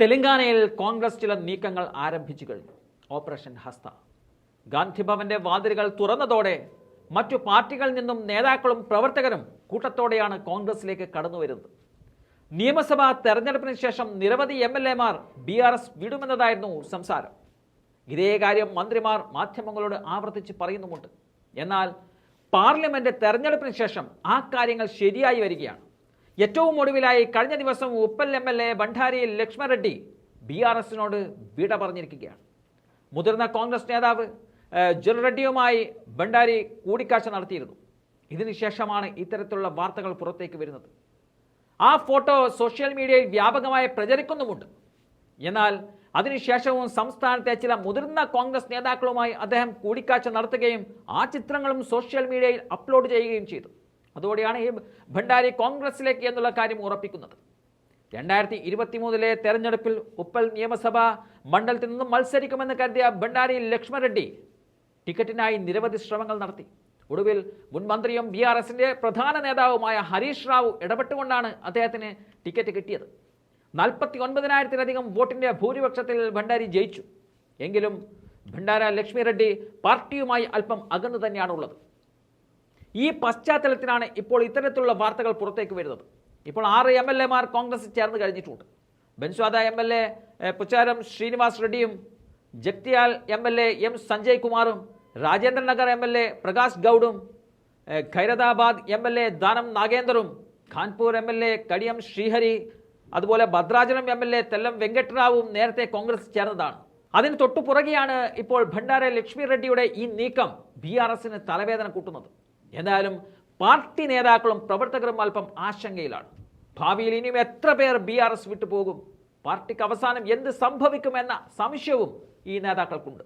തെലങ്കാനയിൽ കോൺഗ്രസ് ചില നീക്കങ്ങൾ ആരംഭിച്ചു കഴിഞ്ഞു. ഓപ്പറേഷൻ ഹസ്ത. ഗാന്ധിഭവന്റെ വാതിലുകൾ തുറന്നതോടെ മറ്റു പാർട്ടികളിൽ നിന്നും നേതാക്കളും പ്രവർത്തകരും കൂട്ടത്തോടെയാണ് കോൺഗ്രസിലേക്ക് കടന്നുവരുന്നത് നിയമസഭാ തെരഞ്ഞെടുപ്പിന് ശേഷം നിരവധി എം എൽ എമാർ ബി ആർ എസ് വിടുമെന്നതായിരുന്നു സംസാരം. ഇതേ കാര്യം മന്ത്രിമാർ മാധ്യമങ്ങളോട് ആവർത്തിച്ച് പറയുന്നുമുണ്ട്. എന്നാൽ പാർലമെന്റ് തെരഞ്ഞെടുപ്പിന് ശേഷം ആ കാര്യങ്ങൾ ശരിയായി വരികയാണ്. ഏറ്റവും ഒടുവിലായി കഴിഞ്ഞ ദിവസം Uppal M L A Bhandari Lakshman Reddy B R എസിനോട് വിട പറഞ്ഞിരിക്കുകയാണ്. മുതിർന്ന കോൺഗ്രസ് നേതാവ് ഏഹ്, റെഡ്ഡിയുമായി ഭണ്ഡാരി കൂടിക്കാഴ്ച നടത്തിയിരുന്നു. ഇതിനുശേഷമാണ് ഇത്തരത്തിലുള്ള വാർത്തകൾ പുറത്തേക്ക് വരുന്നത്. ആ ഫോട്ടോ സോഷ്യൽ മീഡിയയിൽ വ്യാപകമായി പ്രചരിക്കുന്നുമുണ്ട്. എന്നാൽ അതിനുശേഷവും സംസ്ഥാനത്തെ ചില മുതിർന്ന കോൺഗ്രസ് നേതാക്കളുമായി അദ്ദേഹം കൂടിക്കാഴ്ച നടത്തുകയും ആ ചിത്രങ്ങളും സോഷ്യൽ മീഡിയയിൽ അപ്ലോഡ് ചെയ്യുകയും ചെയ്തു. അതോടെയാണ് ഈ ഭണ്ഡാരി കോൺഗ്രസിലേക്ക് എന്നുള്ള കാര്യം ഉറപ്പിക്കുന്നത്. രണ്ടായിരത്തി ഇരുപത്തി മൂന്നിലെ തെരഞ്ഞെടുപ്പിൽ ഉപ്പൽ നിയമസഭാ മണ്ഡലത്തിൽ നിന്നും മത്സരിക്കുമെന്ന് കരുതിയ ഭണ്ഡാരി ലക്ഷ്മൺ റെഡ്ഡി ടിക്കറ്റിനായി നിരവധി ശ്രമങ്ങൾ നടത്തി. ഒടുവിൽ മുൻ മന്ത്രിയും ബി ആർ എസിന്റെ പ്രധാന നേതാവുമായ ഹരീഷ് റാവു ഇടപെട്ടുകൊണ്ടാണ് അദ്ദേഹത്തിന് ടിക്കറ്റ് കിട്ടിയത്. നാൽപ്പത്തി ഒൻപതിനായിരത്തിലധികം വോട്ടിന്റെ ഭൂരിപക്ഷത്തിൽ ഭണ്ഡാരി ജയിച്ചു. എങ്കിലും ഭണ്ഡാര ലക്ഷ്മി റെഡ്ഡി പാർട്ടിയുമായി അല്പം അകന്നു തന്നെയാണുള്ളത്. ഈ പശ്ചാത്തലത്തിലാണ് ഇപ്പോൾ ഇത്തരത്തിലുള്ള വാർത്തകൾ പുറത്തേക്ക് വരുന്നത്. ഇപ്പോൾ ആറ് എം എൽ എമാർ കോൺഗ്രസ് ചേർന്ന് കഴിഞ്ഞിട്ടുണ്ട്. Banswada M L A Pocharam Srinivas റെഡ്ഡിയും Jagtial M L A M Sanjay കുമാറും Rajendra Nagar M L A Prakash ഗൗഡും Khairatabad M L A Danam നാഗേന്ദറും Khanapur M L A Kadiyam Srihari അതുപോലെ Bhadrachalam M L A Tellam വെങ്കട്ടറാവും നേരത്തെ കോൺഗ്രസ് ചേർന്നതാണ്. അതിന് തൊട്ടു പുറകെയാണ് ഇപ്പോൾ ഭണ്ഡാര ലക്ഷ്മി റെഡ്ഡിയുടെ ഈ നീക്കം B R എസിന് തലവേദന കൂട്ടുന്നത്. എന്തായാലും പാർട്ടി നേതാക്കളും പ്രവർത്തകരും അല്പം ആശങ്കയിലാണ്. ഭാവിയിൽ ഇനിയും എത്ര പേർ ബി ആർ എസ് വിട്ടുപോകും? പാർട്ടിക്ക് അവസാനം എന്ത് സംഭവിക്കുമെന്ന സംശയവും ഈ നേതാക്കൾക്കുണ്ട്.